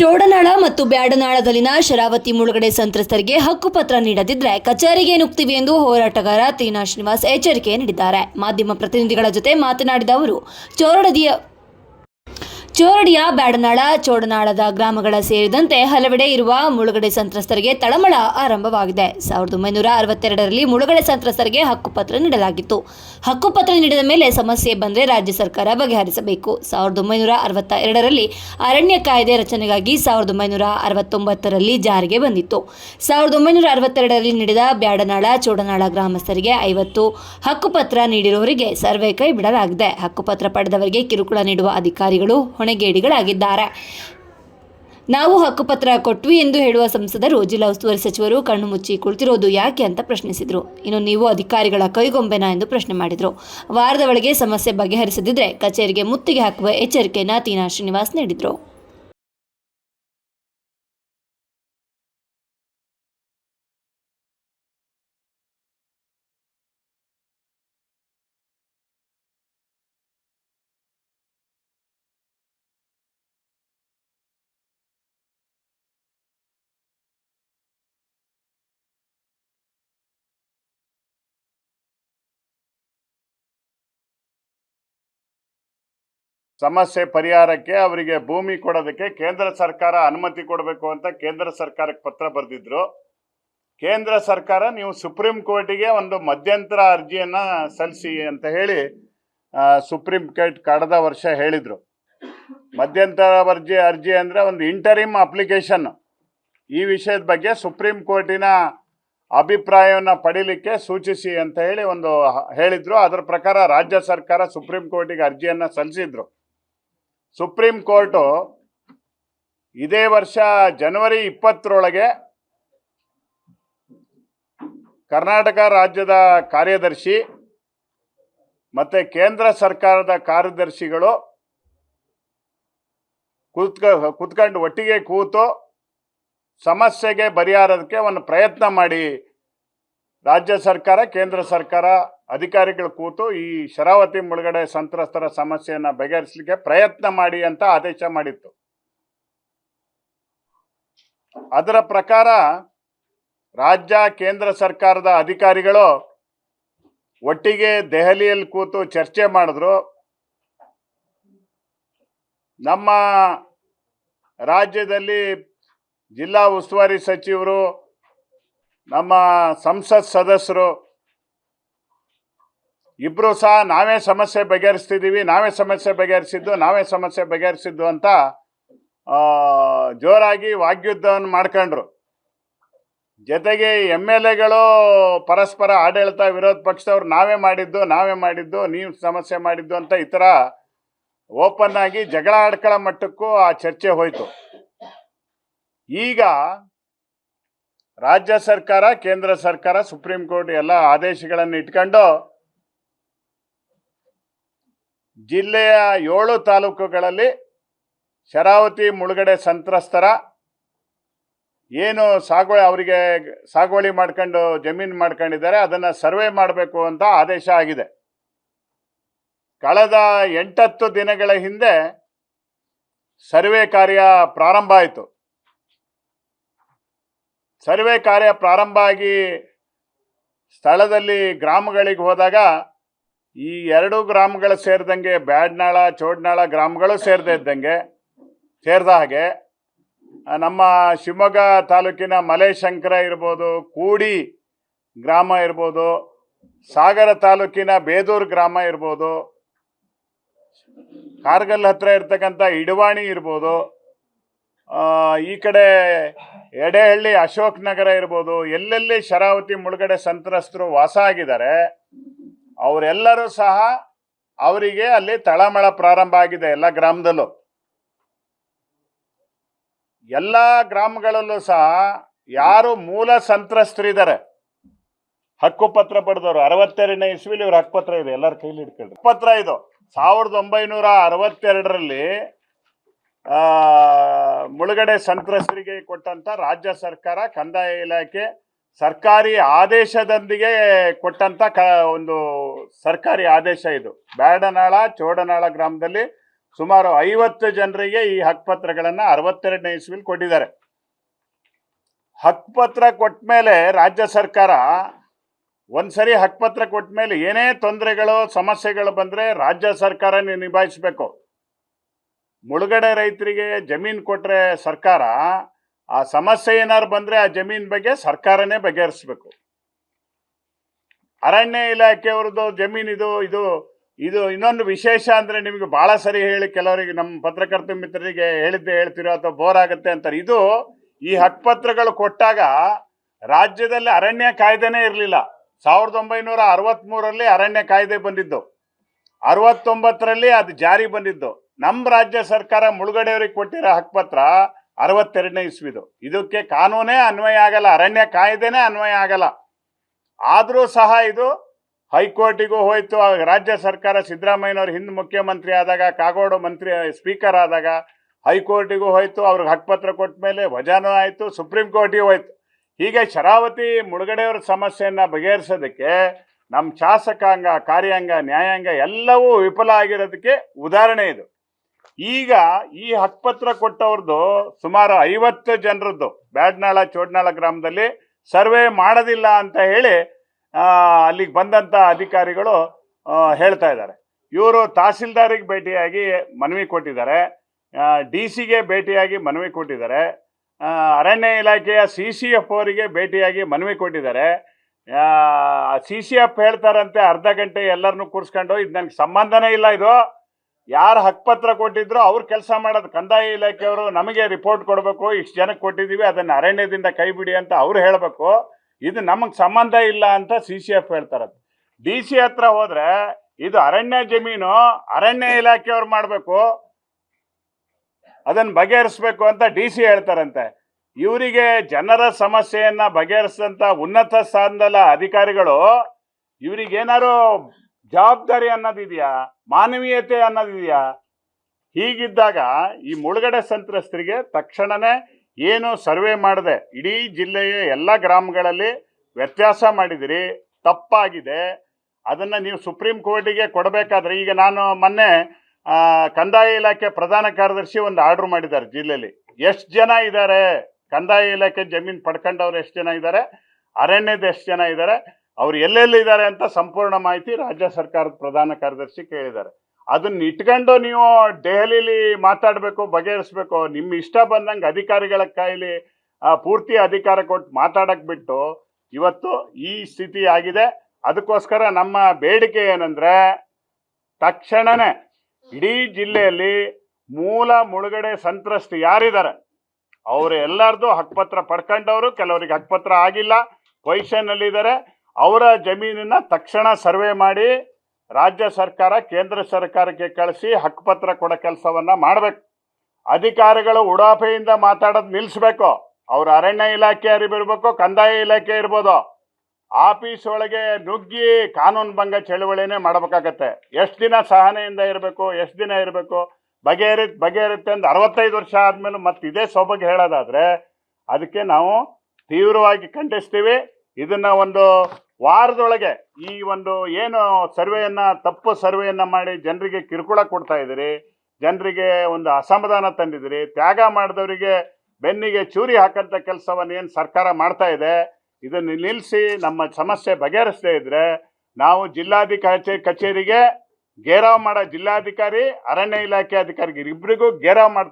ಚೋಡನಾಳ ಮತ್ತು ಬ್ಯಾಡನಾಳದಲ್ಲಿನ ಶರಾವತಿ ಮುಳುಗಡೆ ಸಂತ್ರಸ್ತರಿಗೆ ಹಕ್ಕುಪತ್ರ ನೀಡದಿದ್ರೆ ಕಚೇರಿಗೆ ನುಗ್ತೀವಿ ಎಂದು ಹೋರಾಟಗಾರ ತೀನಾ ಶ್ರೀನಿವಾಸ್ ಎಚ್ಚರಿಕೆ ನೀಡಿದ್ದಾರೆ. ಮಾಧ್ಯಮ ಪ್ರತಿನಿಧಿಗಳ ಜೊತೆ ಮಾತನಾಡಿದ ಅವರು, ಚೋರಡದಿಯ ಚೋರಡಿಯ ಬ್ಯಾಡನಾಳ, ಚೋಡನಾಳದ ಗ್ರಾಮಗಳ ಸೇರಿದಂತೆ ಹಲವೆಡೆ ಇರುವ ಮುಳುಗಡೆ ಸಂತ್ರಸ್ತರಿಗೆ ತಳಮಳ ಆರಂಭವಾಗಿದೆ. ಸಾವಿರದ ಒಂಬೈನೂರ ಅರವತ್ತೆರಡರಲ್ಲಿ ಮುಳುಗಡೆ ಸಂತ್ರಸ್ತರಿಗೆ ಹಕ್ಕುಪತ್ರ ನೀಡಲಾಗಿತ್ತು. ಹಕ್ಕುಪತ್ರ ನೀಡಿದ ಮೇಲೆ ಸಮಸ್ಯೆ ಬಂದರೆ ರಾಜ್ಯ ಸರ್ಕಾರ ಬಗೆಹರಿಸಬೇಕು. ಸಾವಿರದ ಒಂಬೈನೂರ ಅರವತ್ತ ಎರಡರಲ್ಲಿ ಅರಣ್ಯ ಕಾಯ್ದೆ ರಚನೆಗಾಗಿ ಸಾವಿರದ ಒಂಬೈನೂರ ಅರವತ್ತೊಂಬತ್ತರಲ್ಲಿ ಜಾರಿಗೆ ಬಂದಿತ್ತು. ಸಾವಿರದ ಒಂಬೈನೂರ ಅರವತ್ತೆರಡರಲ್ಲಿ ನೀಡಿದ ಬ್ಯಾಡನಾಳ, ಚೋಡನಾಳ ಗ್ರಾಮಸ್ಥರಿಗೆ ಐವತ್ತು ಹಕ್ಕುಪತ್ರ ನೀಡಿರುವವರಿಗೆ ಸರ್ವೆ ಕೈ ಬಿಡಲಾಗಿದೆ ಹಕ್ಕುಪತ್ರ ಪಡೆದವರಿಗೆ ಕಿರುಕುಳ ನೀಡುವ ಅಧಿಕಾರಿಗಳು ಹೊಣೆಗೇಡಿಗಳಾಗಿದ್ದಾರೆ. ನಾವು ಹಕ್ಕುಪತ್ರ ಕೊಟ್ವಿ ಎಂದು ಹೇಳುವ ಸಂಸದರು, ಜಿಲ್ಲಾ ಉಸ್ತುವಾರಿ ಸಚಿವರು ಕಣ್ಣು ಮುಚ್ಚಿ ಕುಳಿತಿರೋದು ಯಾಕೆ ಅಂತ ಪ್ರಶ್ನಿಸಿದರು. ಇನ್ನು ನೀವು ಅಧಿಕಾರಿಗಳ ಕೈಗೊಂಬೆನಾ ಎಂದು ಪ್ರಶ್ನೆ ಮಾಡಿದರು. ವಾರದ ಒಳಗೆ ಸಮಸ್ಯೆ ಬಗೆಹರಿಸದಿದ್ದರೆ ಕಚೇರಿಗೆ ಮುತ್ತಿಗೆ ಹಾಕುವ ಎಚ್ಚರಿಕೆಯನ್ನು ತೀನಾ ಶ್ರೀನಿವಾಸ್ ನೀಡಿದರು. ಸಮಸ್ಯೆ ಪರಿಹಾರಕ್ಕೆ ಅವರಿಗೆ ಭೂಮಿ ಕೊಡೋದಕ್ಕೆ ಕೇಂದ್ರ ಸರ್ಕಾರ ಅನುಮತಿ ಕೊಡಬೇಕು ಅಂತ ಕೇಂದ್ರ ಸರ್ಕಾರಕ್ಕೆ ಪತ್ರ ಬರೆದಿದ್ರು. ಕೇಂದ್ರ ಸರ್ಕಾರ ನೀವು ಸುಪ್ರೀಂ ಕೋರ್ಟಿಗೆ ಒಂದು ಮಧ್ಯಂತರ ಅರ್ಜಿಯನ್ನ ಸಲ್ಲಿಸಿ ಅಂತ ಹೇಳಿ ಸುಪ್ರೀಂ ಕೋರ್ಟ್ ಕಳೆದ ವರ್ಷ ಹೇಳಿದ್ರು. ಮಧ್ಯಂತರ ಅರ್ಜಿ ಅರ್ಜಿ ಅಂದರೆ ಒಂದು ಇಂಟರಿಮ್ ಅಪ್ಲಿಕೇಶನ್ ಈ ವಿಷಯದ ಬಗ್ಗೆ ಸುಪ್ರೀಂ ಕೋರ್ಟಿನ ಅಭಿಪ್ರಾಯವನ್ನು ಪಡೀಲಿಕ್ಕೆ ಸೂಚಿಸಿ ಅಂತ ಹೇಳಿ ಒಂದು ಹೇಳಿದರು. ಅದರ ಪ್ರಕಾರ ರಾಜ್ಯ ಸರ್ಕಾರ ಸುಪ್ರೀಂ ಕೋರ್ಟಿಗೆ ಅರ್ಜಿಯನ್ನು ಸಲ್ಲಿಸಿದ್ರು. ಸುಪ್ರೀಂ ಕೋರ್ಟು ಇದೇ ವರ್ಷ ಜನವರಿ ಇಪ್ಪತ್ತರೊಳಗೆ ಕರ್ನಾಟಕ ರಾಜ್ಯದ ಕಾರ್ಯದರ್ಶಿ ಮತ್ತು ಕೇಂದ್ರ ಸರ್ಕಾರದ ಕಾರ್ಯದರ್ಶಿಗಳು ಕುತ್ಕ, ಕುತ್ಕೊಂಡು ಒಟ್ಟಿಗೆ ಕೂತು ಸಮಸ್ಯೆಗೆ ಪರಿಹಾರದಕ್ಕೆ ಒಂದು ಪ್ರಯತ್ನ ಮಾಡಿ ರಾಜ್ಯ ಸರ್ಕಾರ, ಕೇಂದ್ರ ಸರ್ಕಾರ ಅಧಿಕಾರಿಗಳು ಕೂತು ಈ ಶರಾವತಿ ಮುಳುಗಡೆ ಸಂತ್ರಸ್ತರ ಸಮಸ್ಯೆಯನ್ನು ಬಗೆಹರಿಸಲಿಕ್ಕೆ ಪ್ರಯತ್ನ ಮಾಡಿ ಅಂತ ಆದೇಶ ಮಾಡಿತ್ತು. ಅದರ ಪ್ರಕಾರ ರಾಜ್ಯ, ಕೇಂದ್ರ ಸರ್ಕಾರದ ಅಧಿಕಾರಿಗಳು ಒಟ್ಟಿಗೆ ದೆಹಲಿಯಲ್ಲಿ ಕೂತು ಚರ್ಚೆ ಮಾಡಿದ್ರು. ನಮ್ಮ ರಾಜ್ಯದಲ್ಲಿ ಜಿಲ್ಲಾ ಉಸ್ತುವಾರಿ ಸಚಿವರು, ನಮ್ಮ ಸಂಸತ್ ಸದಸ್ಯರು ಇಬ್ಬರು ಸಹ ನಾವೇ ಸಮಸ್ಯೆ ಬಗೆಹರಿಸ್ತಿದ್ದೀವಿ, ನಾವೇ ಸಮಸ್ಯೆ ಬಗೆಹರಿಸಿದ್ದು, ನಾವೇ ಸಮಸ್ಯೆ ಬಗೆಹರಿಸಿದ್ದು ಅಂತ ಜೋರಾಗಿ ವಾಗ್ಯುದ್ಧವನ್ನು ಮಾಡ್ಕೊಂಡ್ರು. ಜೊತೆಗೆ ಎಂ ಎಲ್ ಎಗಳು ಪರಸ್ಪರ ಆಡಳಿತ ವಿರೋಧ ಪಕ್ಷದವ್ರು ನಾವೇ ಮಾಡಿದ್ದು ನಾವೇ ಮಾಡಿದ್ದು, ನೀವು ಸಮಸ್ಯೆ ಮಾಡಿದ್ದು ಅಂತ ಈ ಥರ ಓಪನ್ ಆಗಿ ಜಗಳ ಆಡ್ಕೊಳ್ಳೋ ಮಟ್ಟಕ್ಕೂ ಆ ಚರ್ಚೆ ಹೋಯಿತು. ಈಗ ರಾಜ್ಯ ಸರ್ಕಾರ, ಕೇಂದ್ರ ಸರ್ಕಾರ, ಸುಪ್ರೀಂ ಕೋರ್ಟ್ ಎಲ್ಲ ಆದೇಶಗಳನ್ನು ಇಟ್ಕೊಂಡು ಜಿಲ್ಲೆಯ ಏಳು ತಾಲೂಕುಗಳಲ್ಲಿ ಶರಾವತಿ ಮುಳುಗಡೆ ಸಂತ್ರಸ್ತರ ಏನು ಸಾಗುವಳಿ ಅವರಿಗೆ ಸಾಗುವಳಿ ಮಾಡ್ಕೊಂಡು ಜಮೀನು ಮಾಡ್ಕೊಂಡಿದ್ದಾರೆ, ಅದನ್ನು ಸರ್ವೆ ಮಾಡಬೇಕು ಅಂತ ಆದೇಶ ಆಗಿದೆ. ಕಳೆದ ಎಂಟತ್ತು ದಿನಗಳ ಹಿಂದೆ ಸರ್ವೆ ಕಾರ್ಯ ಪ್ರಾರಂಭ ಆಯಿತು. ಸರ್ವೆ ಕಾರ್ಯ ಪ್ರಾರಂಭ ಆಗಿ ಸ್ಥಳದಲ್ಲಿ ಗ್ರಾಮಗಳಿಗೆ ಹೋದಾಗ ಈ ಎರಡು ಗ್ರಾಮಗಳು ಸೇರಿದಂಗೆ ಬ್ಯಾಡ್ನಾಳ, ಚೋಡ್ನಾಳ ಗ್ರಾಮಗಳು ಸೇರದೇ ಇದ್ದಂಗೆ, ಸೇರಿದ ಹಾಗೆ ನಮ್ಮ ಶಿವಮೊಗ್ಗ ತಾಲೂಕಿನ ಮಲೆಶಂಕರ ಇರ್ಬೋದು, ಕೂಡಿ ಗ್ರಾಮ ಇರ್ಬೋದು, ಸಾಗರ ತಾಲೂಕಿನ ಬೇದೂರು ಗ್ರಾಮ ಇರ್ಬೋದು, ಕಾರ್ಗಲ್ ಹತ್ರ ಇರ್ತಕ್ಕಂಥ ಇಡವಾಣಿ ಇರ್ಬೋದು ಈ ಕಡೆ ಎಡೆಹಳ್ಳಿ ಅಶೋಕ್ ನಗರ ಇರ್ಬೋದು, ಎಲ್ಲೆಲ್ಲಿ ಶರಾವತಿ ಮುಳುಗಡೆ ಸಂತ್ರಸ್ತರು ವಾಸ ಆಗಿದ್ದಾರೆ ಅವರೆಲ್ಲರೂ ಸಹ ಅವರಿಗೆ ಅಲ್ಲಿ ತಳಮಳ ಪ್ರಾರಂಭ ಆಗಿದೆ ಎಲ್ಲ ಗ್ರಾಮದಲ್ಲೂ. ಎಲ್ಲ ಗ್ರಾಮಗಳಲ್ಲೂ ಸಹ ಯಾರು ಮೂಲ ಸಂತ್ರಸ್ತರಿದ್ದಾರೆ. ಹಕ್ಕುಪತ್ರ ಪಡೆದವರು, ಅರವತ್ತೆರಡನೇ ಇಸ್ವಿಲಿ ಇವ್ರ ಹಕ್ಕುಪತ್ರ ಇದೆ, ಎಲ್ಲರ ಕೈಲಿ ಇಟ್ಕೊಳ್ಳಿ ಪತ್ರ ಇದು, ಸಾವಿರದ ಒಂಬೈನೂರ ಅರವತ್ತೆರಡರಲ್ಲಿ ಮುಳುಗಡೆ ಸಂತ್ರಸ್ತರಿಗೆ ಕೊಟ್ಟಂತ ರಾಜ್ಯ ಸರ್ಕಾರ ಕಂದಾಯ ಇಲಾಖೆ ಸರ್ಕಾರಿ ಆದೇಶದೊಂದಿಗೆ ಕೊಟ್ಟಂತ ಕ, ಒಂದು ಸರ್ಕಾರಿ ಆದೇಶ ಇದು. ಬ್ಯಾಡನಾಳ, ಚೋಡನಾಳ ಗ್ರಾಮದಲ್ಲಿ ಸುಮಾರು ಐವತ್ತು ಜನರಿಗೆ ಈ ಹಕ್ಕುಪತ್ರಗಳನ್ನು ಅರವತ್ತೆರಡನೇ ಇಸ್ವಿಲ್ ಕೊಟ್ಟಿದ್ದಾರೆ. ಹಕ್ಕುಪತ್ರ ಕೊಟ್ಟ ಮೇಲೆ ರಾಜ್ಯ ಸರ್ಕಾರ ಒಂದ್ಸರಿ ಹಕ್ಕುಪತ್ರ ಕೊಟ್ಟ ಮೇಲೆ ಏನೇ ತೊಂದರೆಗಳು, ಸಮಸ್ಯೆಗಳು ಬಂದರೆ ರಾಜ್ಯ ಸರ್ಕಾರ ನಿಭಾಯಿಸಬೇಕು. ಮುಳುಗಡೆ ರೈತರಿಗೆ ಜಮೀನು ಕೊಟ್ಟರೆ ಸರ್ಕಾರ ಆ ಸಮಸ್ಯೆ ಏನಾರು ಬಂದರೆ ಆ ಜಮೀನ್ ಬಗ್ಗೆ ಸರ್ಕಾರನೇ ಬಗೆಹರಿಸ್ಬೇಕು. ಅರಣ್ಯ ಇಲಾಖೆಯವ್ರದ್ದು ಜಮೀನು ಇದು ಇದು ಇದು ಇನ್ನೊಂದು ವಿಶೇಷ ಅಂದರೆ ನಿಮಗೆ ಭಾಳ ಸರಿ ಹೇಳಿ ಕೆಲವರಿಗೆ ನಮ್ಮ ಪತ್ರಕರ್ತ ಮಿತ್ರರಿಗೆ ಹೇಳಿದ್ದೆ, ಹೇಳ್ತಿರೋ ಅಥವಾ ಬೋರ್ ಆಗುತ್ತೆ ಅಂತಾರೆ. ಇದು ಈ ಹಕ್ಕುಪತ್ರಗಳು ಕೊಟ್ಟಾಗ ರಾಜ್ಯದಲ್ಲಿ ಅರಣ್ಯ ಕಾಯ್ದೆನೇ ಇರಲಿಲ್ಲ. ಸಾವಿರದ ಒಂಬೈನೂರ ಅರವತ್ತ್ಮೂರರಲ್ಲಿ ಅರಣ್ಯ ಕಾಯ್ದೆ ಬಂದಿದ್ದು. ಅರವತ್ತೊಂಬತ್ತರಲ್ಲಿ ಅದು ಜಾರಿ ಬಂದಿದ್ದು. ನಮ್ಮ ರಾಜ್ಯ ಸರ್ಕಾರ ಮುಳುಗಡೆಯವರಿಗೆ ಕೊಟ್ಟಿರೋ ಹಕ್ಕುಪತ್ರ ಅರವತ್ತೆರಡನೇ ಇಸ್ವಿದು. ಇದಕ್ಕೆ ಕಾನೂನೇ ಅನ್ವಯ ಆಗಲ್ಲ, ಅರಣ್ಯ ಕಾಯ್ದೆನೇ ಅನ್ವಯ ಆಗಲ್ಲ. ಆದರೂ ಸಹ ಇದು ಹೈಕೋರ್ಟಿಗೂ ಹೋಯಿತು ರಾಜ್ಯ ಸರ್ಕಾರ ಸಿದ್ದರಾಮಯ್ಯನವರು ಹಿಂದೆ ಮುಖ್ಯಮಂತ್ರಿ ಆದಾಗ, ಕಾಗೋಡು ಮಂತ್ರಿ, ಸ್ಪೀಕರ್ ಆದಾಗ ಹೈಕೋರ್ಟಿಗೂ ಹೋಯಿತು, ಅವ್ರಿಗೆ ಹಕ್ಕುಪತ್ರ ಕೊಟ್ಟ ಮೇಲೆ ವಜಾನೂ ಆಯಿತು, ಸುಪ್ರೀಂ ಕೋರ್ಟಿಗೂ ಹೋಯ್ತು. ಹೀಗೆ ಶರಾವತಿ ಮುಳುಗಡೆಯವ್ರ ಸಮಸ್ಯೆಯನ್ನು ಬಗೆಹರಿಸೋದಕ್ಕೆ ನಮ್ಮ ಶಾಸಕಾಂಗ, ಕಾರ್ಯಾಂಗ, ನ್ಯಾಯಾಂಗ ಎಲ್ಲವೂ ವಿಫಲ ಆಗಿರೋದಕ್ಕೆ ಉದಾಹರಣೆ ಇದು. ಈಗ ಈ ಹಕ್ಪತ್ರ ಕೊಟ್ಟವ್ರದ್ದು ಸುಮಾರು ಐವತ್ತು ಜನರದ್ದು ಬ್ಯಾಡ್ನಾಳ, ಚೋಡ್ನಾಳ ಗ್ರಾಮದಲ್ಲಿ ಸರ್ವೆ ಮಾಡೋದಿಲ್ಲ ಅಂತ ಹೇಳಿ ಅಲ್ಲಿಗೆ ಬಂದಂಥ ಅಧಿಕಾರಿಗಳು ಹೇಳ್ತಾ ಇದ್ದಾರೆ. ಇವರು ತಹಸೀಲ್ದಾರಿಗೆ ಭೇಟಿಯಾಗಿ ಮನವಿ ಕೊಟ್ಟಿದ್ದಾರೆ. ಡಿ ಸಿಗೆ ಭೇಟಿಯಾಗಿ ಮನವಿ ಕೊಟ್ಟಿದ್ದಾರೆ. ಅರಣ್ಯ ಇಲಾಖೆಯ ಸಿ ಸಿ ಎಫ್ ಅವರಿಗೆ ಭೇಟಿಯಾಗಿ ಮನವಿ ಕೊಟ್ಟಿದ್ದಾರೆ. ಸಿ ಸಿ ಎಫ್ ಹೇಳ್ತಾರಂತೆ ಅರ್ಧ ಗಂಟೆ ಎಲ್ಲರನ್ನೂ ಕೂರಿಸ್ಕೊಂಡು, ಇದು ನನಗೆ ಸಂಬಂಧನೇ ಇಲ್ಲ ಇದು. ಯಾರು ಹಕ್ಕುಪತ್ರ ಕೊಟ್ಟಿದ್ರು ಅವ್ರು ಕೆಲಸ ಮಾಡೋದು ಕಂದಾಯ ಇಲಾಖೆಯವರು ನಮಗೆ ರಿಪೋರ್ಟ್ ಕೊಡಬೇಕು, ಇಷ್ಟು ಜನಕ್ಕೆ ಕೊಟ್ಟಿದ್ದೀವಿ ಅದನ್ನು ಅರಣ್ಯದಿಂದ ಕೈ ಬಿಡಿ ಅಂತ ಅವ್ರು ಹೇಳಬೇಕು. ಇದು ನಮಗೆ ಸಂಬಂಧ ಇಲ್ಲ ಅಂತ ಸಿ ಸಿ ಎಫ್ ಹೇಳ್ತಾರದು. ಡಿ ಸಿ ಹತ್ರ ಹೋದ್ರೆ ಇದು ಅರಣ್ಯ ಜಮೀನು ಅರಣ್ಯ ಇಲಾಖೆಯವ್ರು ಮಾಡಬೇಕು ಅದನ್ನು ಬಗೆಹರಿಸ್ಬೇಕು ಅಂತ ಡಿ ಸಿ ಹೇಳ್ತಾರಂತೆ. ಇವರಿಗೆ ಜನರ ಸಮಸ್ಯೆಯನ್ನು ಬಗೆಹರಿಸಿದಂಥ ಉನ್ನತ ಸ್ಥಾನದಲ್ಲ ಅಧಿಕಾರಿಗಳು, ಇವ್ರಿಗೇನಾರು ಜವಾಬ್ದಾರಿ ಅನ್ನೋದಿದೆಯಾ? ಮಾನವೀಯತೆ ಅನ್ನೋದಿದೆಯಾ? ಹೀಗಿದ್ದಾಗ ಈ ಮುಳುಗಡೆ ಸಂತ್ರಸ್ತರಿಗೆ ತಕ್ಷಣನೇ ಏನು ಸರ್ವೆ ಮಾಡದೆ ಇಡೀ ಜಿಲ್ಲೆಯ ಎಲ್ಲ ಗ್ರಾಮಗಳಲ್ಲಿ ವ್ಯತ್ಯಾಸ ಮಾಡಿದಿರಿ, ತಪ್ಪಾಗಿದೆ. ಅದನ್ನು ನೀವು ಸುಪ್ರೀಂ ಕೋರ್ಟಿಗೆ ಕೊಡಬೇಕಾದ್ರೆ ಈಗ ನಾನು ಮೊನ್ನೆ ಕಂದಾಯ ಇಲಾಖೆ ಪ್ರಧಾನ ಕಾರ್ಯದರ್ಶಿ ಒಂದು ಆರ್ಡರ್ ಮಾಡಿದ್ದಾರೆ ಜಿಲ್ಲೆಯಲ್ಲಿ ಎಷ್ಟು ಜನ ಇದ್ದಾರೆ ಕಂದಾಯ ಇಲಾಖೆ ಜಮೀನು ಪಡ್ಕೊಂಡವ್ರು ಎಷ್ಟು ಜನ ಇದ್ದಾರೆ ಅರಣ್ಯದ ಎಷ್ಟು ಜನ ಇದ್ದಾರೆ ಅವ್ರು ಎಲ್ಲೆಲ್ಲಿದ್ದಾರೆ ಅಂತ ಸಂಪೂರ್ಣ ಮಾಹಿತಿ ರಾಜ್ಯ ಸರ್ಕಾರದ ಪ್ರಧಾನ ಕಾರ್ಯದರ್ಶಿ ಕೇಳಿದ್ದಾರೆ. ಅದನ್ನ ಇಟ್ಕೊಂಡು ನೀವು ದೆಹಲಿಲಿ ಮಾತಾಡಬೇಕು, ಬಗೆಹರಿಸ್ಬೇಕು, ನಿಮ್ಮ ಇಷ್ಟ ಬಂದಂಗೆ ಅಧಿಕಾರಿಗಳ ಕೈಲಿ ಪೂರ್ತಿ ಅಧಿಕಾರ ಕೊಟ್ಟು ಮಾತಾಡಕ್ ಬಿಟ್ಟು ಇವತ್ತು ಈ ಸ್ಥಿತಿ ಆಗಿದೆ. ಅದಕ್ಕೋಸ್ಕರ ನಮ್ಮ ಬೇಡಿಕೆ ಏನಂದ್ರೆ, ತಕ್ಷಣನೇ ಇಡೀ ಜಿಲ್ಲೆಯಲ್ಲಿ ಮೂಲ ಮುಳುಗಡೆ ಸಂತ್ರಸ್ತ ಯಾರಿದ್ದಾರೆ? ಅವರು ಎಲ್ಲರದು ಹಕ್ಕುಪತ್ರ ಪಡ್ಕೊಂಡವರು, ಕೆಲವರಿಗೆ ಹಕ್ಕುಪತ್ರ ಆಗಿಲ್ಲ ಪೊಸಿಷನ್ನಲ್ಲಿದ್ದಾರೆ ಅವರ ಜಮೀನನ್ನು ತಕ್ಷಣ ಸರ್ವೆ ಮಾಡಿ ರಾಜ್ಯ ಸರ್ಕಾರ, ಕೇಂದ್ರ ಸರ್ಕಾರಕ್ಕೆ ಕಳಿಸಿ ಹಕ್ಕುಪತ್ರ ಕೊಡೋ ಕೆಲಸವನ್ನ ಮಾಡಬೇಕು. ಅಧಿಕಾರಿಗಳು ಉಡಾಫೆಯಿಂದ ಮಾತಾಡೋದು ನಿಲ್ಲಿಸ್ಬೇಕು ಅವ್ರ ಅರಣ್ಯ ಇಲಾಖೆ ಇರಬೇಕು ಕಂದಾಯ ಇಲಾಖೆ ಇರ್ಬೋದು. ಆಫೀಸ್ ಒಳಗೆ ನುಗ್ಗಿ ಕಾನೂನು ಭಂಗ ಚಳುವಳಿನೇ ಮಾಡಬೇಕಾಗತ್ತೆ. ಎಷ್ಟು ದಿನ ಸಹನೆಯಿಂದ ಇರಬೇಕು, ಎಷ್ಟು ದಿನ ಇರಬೇಕು ಬಗೆಹರಿ ಬಗೆಹರುತ್ತೆ ಅಂತ ಅರವತ್ತೈದು ವರ್ಷ ಆದಮೇಲೆ ಮತ್ತೆ ಇದೇ ಸೊಬಗೆ ಹೇಳೋದಾದ್ರೆ, ಅದಕ್ಕೆ ನಾವು ತೀವ್ರವಾಗಿ ಖಂಡಿಸ್ತೀವಿ. ಇದನ್ನ ಒಂದು ವಾರದೊಳಗೆ ಈ ಒಂದು ಏನು ಸರ್ವೆಯನ್ನ, ತಪ್ಪು ಸರ್ವೆಯನ್ನ ಮಾಡಿ ಜನರಿಗೆ ಕಿರುಕುಳ ಕೊಡ್ತಾ ಇದ್ದೀರಿ, ಜನರಿಗೆ ಒಂದು ಅಸಮಾಧಾನ ತಂದಿದ್ದೀರಿ, ತ್ಯಾಗ ಮಾಡಿದವರಿಗೆ ಬೆನ್ನಿಗೆ ಚೂರಿ ಹಾಕಂತ ಕೆಲಸವನ್ನು ಏನು ಸರ್ಕಾರ ಮಾಡ್ತಾ ಇದೆ, ಇದನ್ನು ನಿಲ್ಲಿಸಿ ನಮ್ಮ ಸಮಸ್ಯೆ ಬಗೆಹರಿಸದೇ ಇದ್ರೆ ನಾವು ಜಿಲ್ಲಾಧಿಕಾರಿ ಕಚೇರಿಗೆ ಗೇರಾವ್ ಮಾಡೋ ಜಿಲ್ಲಾಧಿಕಾರಿ, ಅರಣ್ಯ ಇಲಾಖೆ ಅಧಿಕಾರಿಗೆ ಇಬ್ಬರಿಗೂ ಗೇರಾವ್ ಮಾಡ್ತಾ